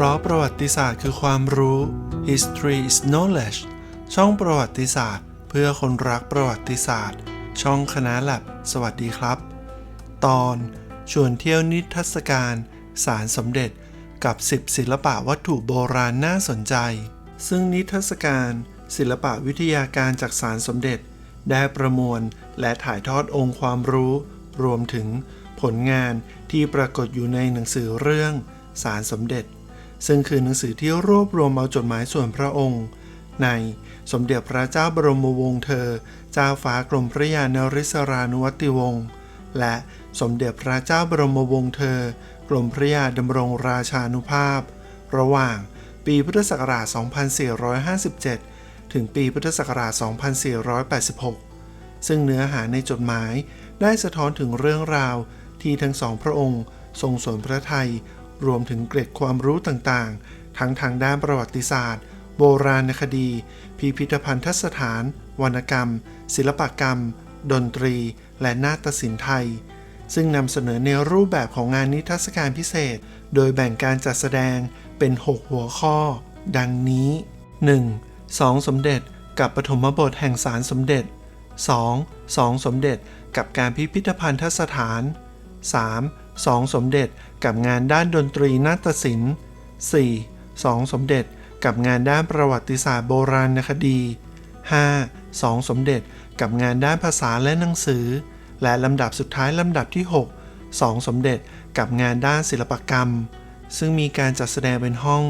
ราะประวัติศาสตร์คือความรู้ history is knowledge ช่องประวัติศาสตร์ เพื่อคนรักประวัติศาสตร์ ช่องคณะแลบสวัสดีครับ ตอนชวนเที่ยวนิทรรศการสารสมเด็จกับ 10 ศิลปะวัตถุโบราณน่าสนใจ ซึ่งนิทรรศการศิลปะวิทยาการจากสารสมเด็จ ได้ประมวลและถ่ายทอดองค์ความรู้ รวมถึงผลงานที่ปรากฏอยู่ในหนังสือเรื่องสารสมเด็จ ซึ่งคือหนังสือที่รวบรวมเอาจดหมายส่วนพระองค์ ในสมเด็จพระเจ้าบรมวงศ์เธอ เจ้าฟ้ากรมพระยานริศรานุวัติวงศ์ และสมเด็จพระเจ้าบรมวงศ์เธอ กรมพระยาดำรงราชานุภาพ ระหว่างปีพุทธศักราช 2457 ถึงปีพุทธศักราช 2486 ซึ่งเนื้อหาในจดหมายได้สะท้อนถึงเรื่องราวที่ทั้งสองพระองค์ทรงสนพระไทย รวมถึงเกร็ดความรู้ต่างๆ ทั้งทางด้านประวัติศาสตร์ โบราณคดี พิพิธภัณฑสถาน วรรณกรรม ศิลปกรรม ดนตรี และนาฏศิลป์ไทย ซึ่งนำเสนอในรูปแบบของงานนิทรรศการพิเศษ โดยแบ่งการจัดแสดงเป็น 6 หัวข้อ ดังนี้ 1. สองสมเด็จ กับปฐมบทแห่งสารสมเด็จ 2. สองสมเด็จ กับการพิพิธภัณฑสถาน 3. สองสมเด็จกับงานด้านดนตรีนาฏศิลป์ 4. สองสมเด็จกับงานด้านประวัติศาสตร์โบราณคดี 5. สองสมเด็จกับงานด้านภาษาและหนังสือ และลำดับสุดท้ายลำดับที่6สองสมเด็จกับงานด้านศิลปกรรม ซึ่งมีการจัดแสดงเป็นห้อง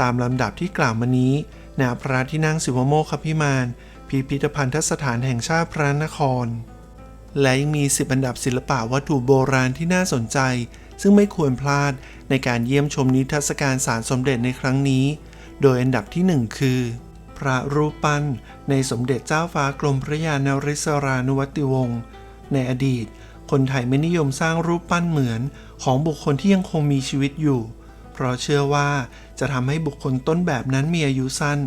ตามลำดับที่กล่าวมานี้ณพระที่นั่งสิวโมคพิมาน พิพิธภัณฑสถานแห่งชาติพระนคร และยังมี 10 อันดับศิลปะวัตถุโบราณที่น่าสนใจ ซึ่งไม่ควรพลาดในการเยี่ยมชมนิทรรศการสารสมเด็จในครั้งนี้ โดยอันดับที่ 1 คือ พระรูปปั้น ในสมเด็จเจ้าฟ้ากรมพระยานริศรานุวัติวงศ์ในอดีต คนไทยไม่นิยมสร้างรูปปั้นเหมือน ของบุคคลที่ยังคงมีชีวิตอยู่ เพราะเชื่อว่าจะทำให้บุคคลต้นแบบนั้นมีอายุสั้น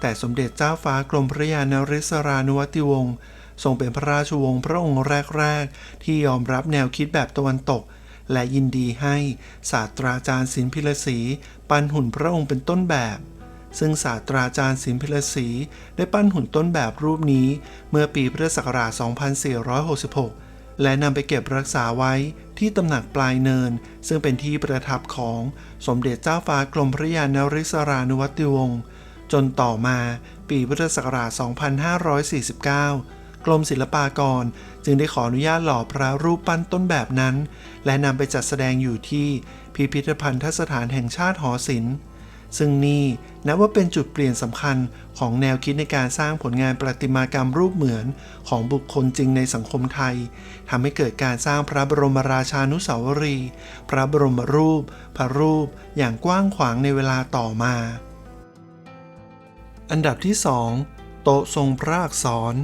แต่สมเด็จเจ้าฟ้ากรมพระยานริศรานุวัติวงศ์ ทรงเป็นพระราชวงศ์พระองค์แรก ๆ ที่ยอมรับแนวคิดแบบตะวันตก และยินดีให้ศาสตราจารย์ศิลพิลศรีปั้นหุ่นพระองค์เป็นต้นแบบ ซึ่งศาสตราจารย์ศิลพิลศรีได้ปั้นหุ่นต้นแบบรูปนี้ เมื่อปีพุทธศักราช 2466 และนำไปเก็บรักษาไว้ที่ตำหนักปลายเนิน ซึ่งเป็นที่ประทับของสมเด็จเจ้าฟ้ากรมพระยานริศรานุวัติวงศ์จนต่อมาปีพุทธศักราช 2549 กรมศิลปากร จึงได้ขออนุญาตหล่อพระรูปปั้นต้นแบบนั้น และนำไปจัดแสดงอยู่ที่พิพิธภัณฑสถานแห่งชาติหอศิลป์ ซึ่งนี่นับว่าเป็นจุดเปลี่ยนสำคัญของแนวคิดในการสร้างผลงานประติมากรรมรูปเหมือนของบุคคลจริงในสังคมไทยทำให้เกิดการสร้างพระบรมราชานุสาวรีย์พระบรมรูป พระรูป อย่างกว้างขวางในเวลาต่อมา อันดับที่ 2 โต๊ะทรงพระอักษร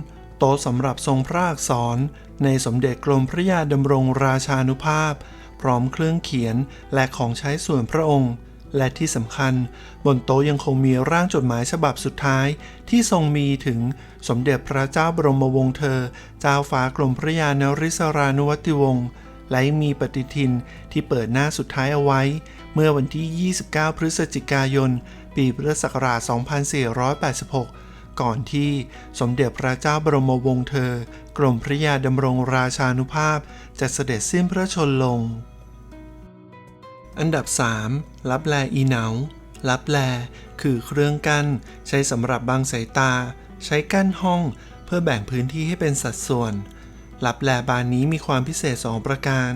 โต๊ะสำหรับทรงพระอักษร ในสมเด็จกรมพระยาดำรงราชานุภาพ พร้อมเครื่องเขียนและของใช้ส่วนพระองค์ และที่สำคัญ บนโต๊ะยังคงมีร่างจดหมายฉบับสุดท้าย ที่ทรงมีถึงสมเด็จพระเจ้าบรมวงศ์เธอ เจ้าฟ้ากรมพระยานริศรานุวัติวงศ์และยังมีปฏิทินที่เปิดหน้าสุดท้ายเอาไว้ เมื่อวันที่ 29 พฤศจิกายน ปีพุทธศักราช 2486 ก่อนที่สมเด็จพระเจ้าบรมวงศ์เธอ กรมพระยาดำรงราชานุภาพจะเสด็จสิ้นพระชนลง อันดับ3รับแลอีเหนารับแล คือเครื่องกั้น ใช้สำหรับบังสายตา ใช้กั้นห้องเพื่อแบ่งพื้นที่ให้เป็นสัดส่วนรับแลบานนี้มีความพิเศษ 2 ประการ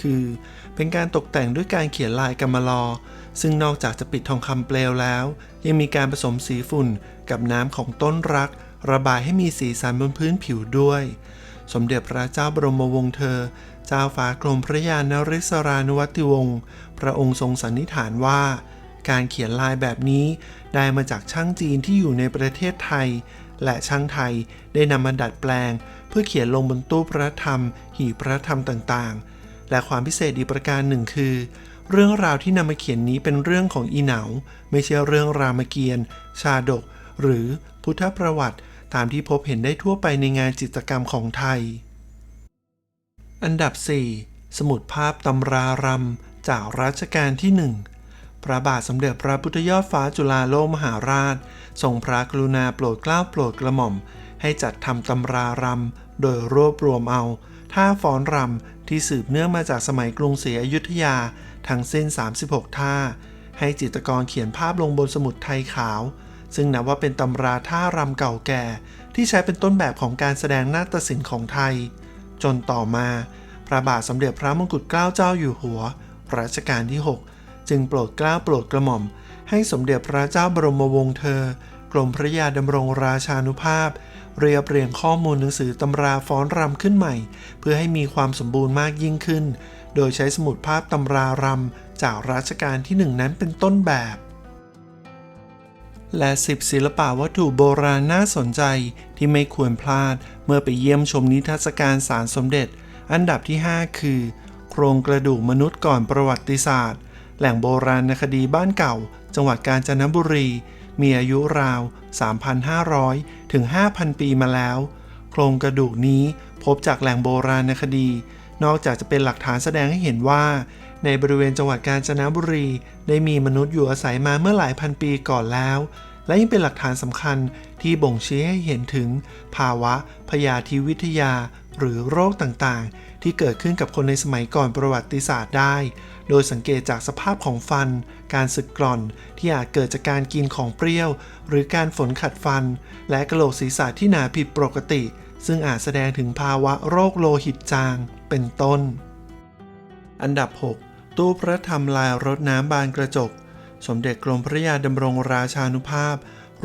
คือ เป็นการตกแต่งด้วยการเขียนลายกำมะลอ ซึ่งนอกจากจะปิดทองคำเปลวแล้ว ยังมีการผสมสีฝุ่นกับน้ำของต้นรัก ระบายให้มีสีสันบนพื้นผิวด้วย สมเด็จพระเจ้าบรมวงศ์เธอ เจ้าฟ้ากรมพระยานริศรานุวัติวงศ์พระองค์ทรงสันนิษฐานว่า การเขียนลายแบบนี้ได้มาจากช่างจีนที่อยู่ในประเทศไทย และช่างไทยได้นำมาดัดแปลง เพื่อเขียนลงบนตู้พระธรรม หีบพระธรรมต่างๆ และความพิเศษอีกประการหนึ่งคือ เรื่องราวที่นำมาเขียนนี้เป็นเรื่องของอีเหนาไม่ใช่เรื่องรามเกียรติ์ชาดก หรือพุทธประวัติ ตามที่พบเห็นได้ทั่วไปในงานจิตรกรรมของไทย อันดับ 4 สมุดภาพตำรารำจากรัชกาลที่1พระบาทสมเด็จพระพุทธยอดฟ้าจุฬาโลกมหาราช ทรงพระกรุณาโปรดเกล้าโปรดกระหม่อม ให้จัดทำตำรารำโดยรวบรวมเอา ท่าฟ้อนรำที่สืบเนื่องมาจากสมัยกรุงศรีอยุธยา ทั้งสิ้น 36 ท่า ให้จิตรกรเขียนภาพลงบนสมุดไทยขาว ซึ่งนับว่าเป็นตำราท่ารำเก่าแก่ ที่ใช้เป็นต้นแบบของการแสดงนาฏศิลป์ของไทย จนต่อมา พระบาทสมเด็จพระมงกุฎเกล้าเจ้าอยู่หัวรัชกาลที่ 6 จึงโปรดเกล้าโปรดกระหม่อม ให้สมเด็จพระเจ้าบรมวงศ์เธอ กรมพระยาดำรงราชานุภาพ เรียบเรียงข้อมูลหนังสือตำราฟ้อนรำขึ้นใหม่ เพื่อให้มีความสมบูรณ์มากยิ่งขึ้น โดยใช้สมุดภาพตำรารำจากรัชกาลที่หนึ่งนั้นเป็นต้นแบบ และ 10 ศิลปะวัตถุโบราณน่าสนใจที่ไม่ควรพลาดเมื่อไปเยี่ยมชมนิทรรศการสารสมเด็จ อันดับที่ 5 คือ โครงกระดูกมนุษย์ก่อนประวัติศาสตร์ แหล่งโบราณคดีบ้านเก่า จังหวัดกาญจนบุรี มีอายุราว 3,500 ถึง 5,000 ปีมาแล้ว โครงกระดูกนี้พบจากแหล่งโบราณคดี นอกจากจะเป็นหลักฐานแสดงให้เห็นว่า ในบริเวณจังหวัดกาญจนบุรี ได้มีมนุษย์อยู่อาศัยมาเมื่อหลายพันปีก่อนแล้ว และยังเป็นหลักฐานสำคัญที่บ่งชี้ให้เห็นถึง ภาวะพยาธิวิทยา หรือโรคต่างๆ ที่เกิดขึ้นกับคนในสมัยก่อนประวัติศาสตร์ได้ โดยสังเกตจากสภาพของฟัน การสึกกร่อนที่อาจเกิดจากการกินของเปรี้ยว หรือการฝนขัดฟัน และกระโหลกศีรษะที่หนาผิดปกติ ซึ่งอาจแสดงถึงภาวะโรคโลหิตจาง เป็นต้น อันดับ 6 ตู้พระธรรมลายรถน้ำบานกระจก สมเด็จกรมพระยาดำรงราชานุภาพ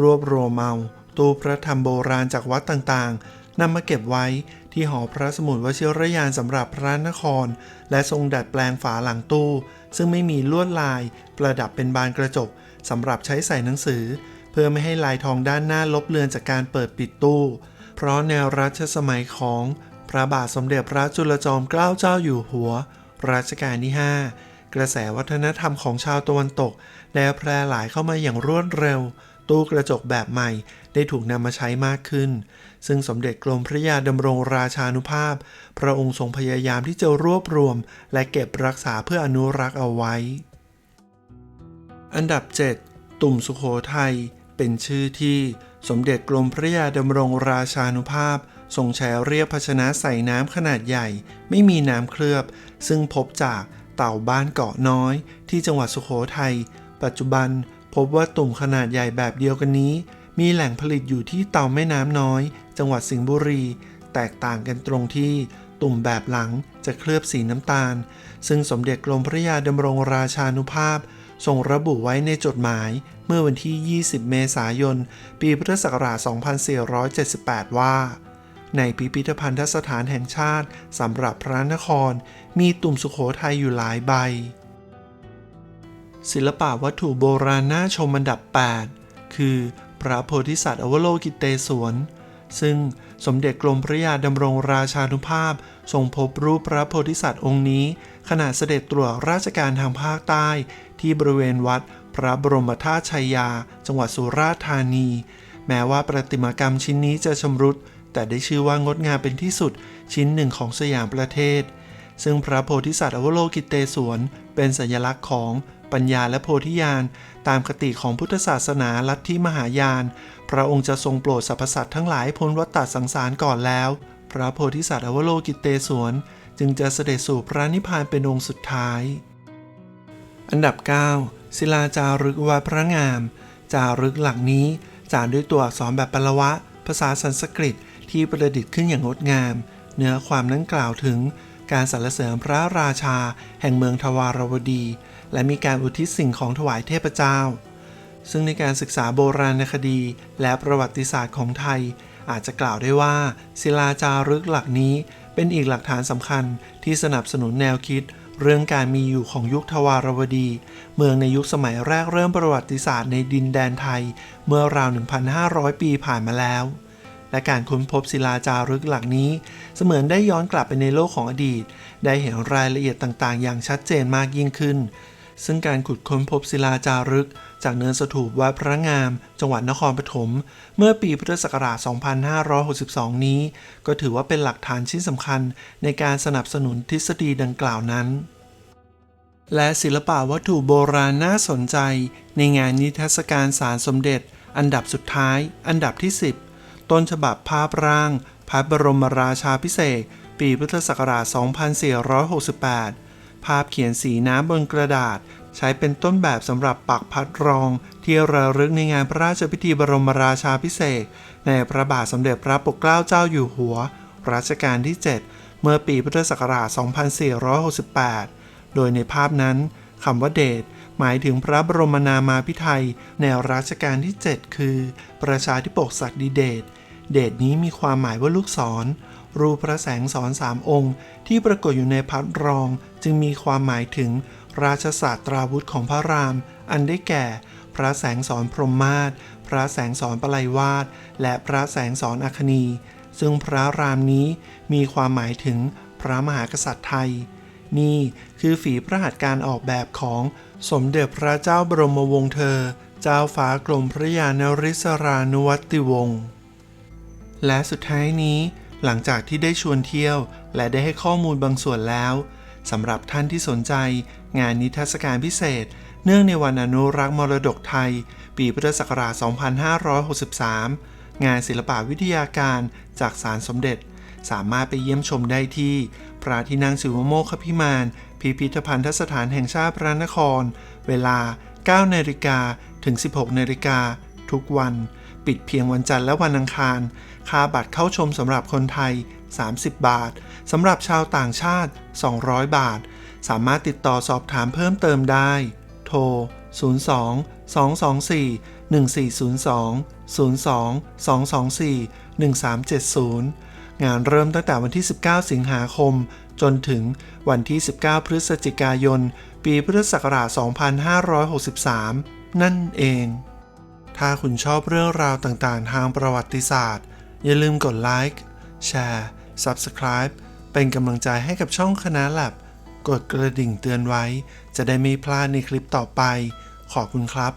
รวบรวมเอาตู้พระธรรมโบราณจากวัดต่างๆนำมาเก็บไว้ ที่หอพระสมุดวชิรยานสำหรับพระนคร และทรงดัดแปลงฝาหลังตู้ ซึ่งไม่มีลวดลาย ประดับเป็นบานกระจกสำหรับใช้ใส่หนังสือ เพื่อไม่ให้ลายทองด้านหน้าลบเลือนจากการเปิดปิดตู้ เพราะแนวรัชสมัยของพระบาทสมเด็จพระจุลจอมเกล้าเจ้าอยู่หัว รัชกาลที่ 5 กระแสวัฒนธรรมของชาวตะวันตกได้แพร่หลายเข้ามาอย่างรวดเร็ว ตู้กระจกแบบใหม่ได้ถูกนำมาใช้มากขึ้น ซึ่งสมเด็จกรมพระยาดำรงราชานุภาพ พระองค์ทรงพยายามที่จะรวบรวม และเก็บรักษาเพื่ออนุรักษ์เอาไว้ อันดับ 7 ตุ่มสุโขทัยเป็นชื่อที่สมเด็จกรมพระยาดำรงราชานุภาพทรงใช้เรียกภาชนะใส่น้ำขนาดใหญ่ ไม่มีน้ำเคลือบ ซึ่งพบจากเต่าบ้านเกาะน้อย ที่จังหวัดสุโขทัยปัจจุบัน พบว่าตุ่มขนาดใหญ่แบบเดียวกันนี้ มีแหล่งผลิตอยู่ที่เต่าแม่น้ำน้อย จังหวัดสิงห์บุรี แตกต่างกันตรงที่ตุ่มแบบหลังจะเคลือบสีน้ำตาล ซึ่งสมเด็จกรมพระยาดำรงราชานุภาพทรงระบุไว้ในจดหมายเมื่อวันที่ 20 เมษายน ปีพุทธศักราช 2478 ว่า ในพิพิธภัณฑสถานแห่งชาติสำหรับพระนคร มีตุ่มสุโขทัยอยู่หลายใบ ศิลปะวัตถุโบราณน่าชมอันดับ 8 คือ พระโพธิสัตว์อวโลกิเตศวรซึ่งสมเด็จกรมพระยาดำรงราชานุภาพ ทรงพบรูปพระโพธิสัตว์องค์นี้ ขณะเสด็จตรวจราชการทางภาคใต้ ที่บริเวณวัด พระบรมธาตุชัยยา จังหวัดสุราษฎร์ธานี แม้ว่าประติมากรรมชิ้นนี้จะชำรุด แต่ได้ชื่อว่างดงามเป็นที่สุดชิ้นหนึ่งของสยามประเทศ ซึ่งพระโพธิสัตว์อวโลกิเตศวรเป็นสัญลักษณ์ของปัญญาและโพธิญาณ ตามคติของพุทธศาสนาลัทธิมหายาน พระองค์จะทรงโปรดสรรพสัตว์ทั้งหลายพ้นวัฏฏสังสารก่อนแล้ว พระโพธิสัตว์อวโลกิเตศวรจึงจะเสด็จสู่พระนิพพานเป็นองค์สุดท้าย อันดับ 9 ศิลาจารึกวัดพระงาม จารึกหลักนี้จารด้วยตัวอักษรแบบปละวะ ภาษาสันสกฤตที่ประดิษฐ์ขึ้นอย่างงดงาม เนื้อความนั้นกล่าวถึง การสรรเสริญพระราชา แห่งเมืองทวารวดี และมีการอุทิศสิ่งของถวายเทพเจ้า ซึ่งในการศึกษาโบราณคดี และประวัติศาสตร์ของไทย อาจจะกล่าวได้ว่า ศิลาจารึกหลักนี้ เป็นอีกหลักฐานสำคัญที่สนับสนุนแนวคิด เรื่องการมีอยู่ของยุคทวารวดี เมืองในยุคสมัยแรกเริ่มประวัติศาสตร์ในดินแดนไทย เมื่อราว 1,500 ปีผ่านมาแล้ว และการค้นพบศิลาจารึกหลักนี้ เสมือนได้ย้อนกลับไปในโลกของอดีต ได้เห็นรายละเอียดต่างๆ อย่างชัดเจนมากยิ่งขึ้น ซึ่งการขุดค้นพบศิลาจารึก จากเนินสถูปวัดพระงาม จังหวัดนครปฐมเมื่อปีพุทธศักราช 2562 นี้ ก็ถือว่าเป็นหลักฐานชิ้นสำคัญในการสนับสนุนทฤษฎีดังกล่าวนั้นและศิลปะวัตถุโบราณน่าสนใจ ในงานนิทรรศการสารสมเด็จ อันดับสุดท้าย อันดับที่ 10 ต้นฉบับภาพร่าง พระบรมราชาพิเศษปีพุทธศักราช 2468 ภาพเขียนสีน้ำบนกระดาษ ใช้เป็นต้นแบบสำหรับปักพัดรอง ที่ระลึกในงานพระราชพิธีบรมราชาพิเศษ ในพระบาทสมเด็จพระปกเกล้าเจ้าอยู่หัว รัชกาลที่ 7 เมื่อปีพุทธศักราช 2468 โดยในภาพนั้นคำว่าเดช หมายถึงพระบรมนามาพิไทยในรัชกาลที่ 7 คือ ประชาธิปกศักดิเดชเดชนี้มีความหมายว่าลูกศร รูพระแสงสอนสามองค์ ที่ปรากฏอยู่ในพัดรอง จึงมีความหมายถึงราชศาสตราวุธของพระราม อันได้แก่ พระแสงสอนพรหมมาศพระแสงสอนปลัยวาดและพระแสงสอนอัคนี ซึ่งพระรามนี้มีความหมายถึงพระมหากษัตริย์ไทย นี่คือฝีพระหัตถ์การออกแบบของสมเด็จพระเจ้าบรมวงศ์เธอ เจ้าฟ้ากรมพระยานริศรานุวัติวงศ์ และสุดท้ายนี้ หลังจากที่ได้ชวนเที่ยว และได้ให้ข้อมูลบางส่วนแล้วสำหรับท่านที่สนใจ งานนิทรรศการพิเศษ เนื่องในวันอนุรักษ์มรดกไทย ปีพุทธศักราช 2563 งานศิลปวิทยาการจากสารสมเด็จ สามารถไปเยี่ยมชมได้ที่พระที่นั่งสิวโมคคพิมาน พิพิธภัณฑสถานแห่งชาติพระนคร เวลา 9นาฬิกาถึง 16นาฬิกาทุกวัน ปิดเพียงวันจันทร์และวันอังคาร ค่าบัตรเข้าชมสำหรับคนไทย 30 บาท สำหรับชาวต่างชาติ 200 บาท สามารถติดต่อสอบถามเพิ่มเติมได้ โทร 02 224 1402 02 224 1370 งานเริ่มตั้งแต่วันที่ 19 สิงหาคม จนถึงวันที่ 19 พฤศจิกายน ปีพุทธศักราช 2563 นั่นเอง ถ้าคุณชอบเรื่องราวต่างๆ ทางประวัติศาสตร์ อย่าลืมกดไลค์แชร์ Subscribe เป็นกำลังใจให้กับช่องคณะแลบกดกระดิ่งเตือนไว้ จะได้ไม่พลาดในคลิปต่อไป ขอบคุณครับ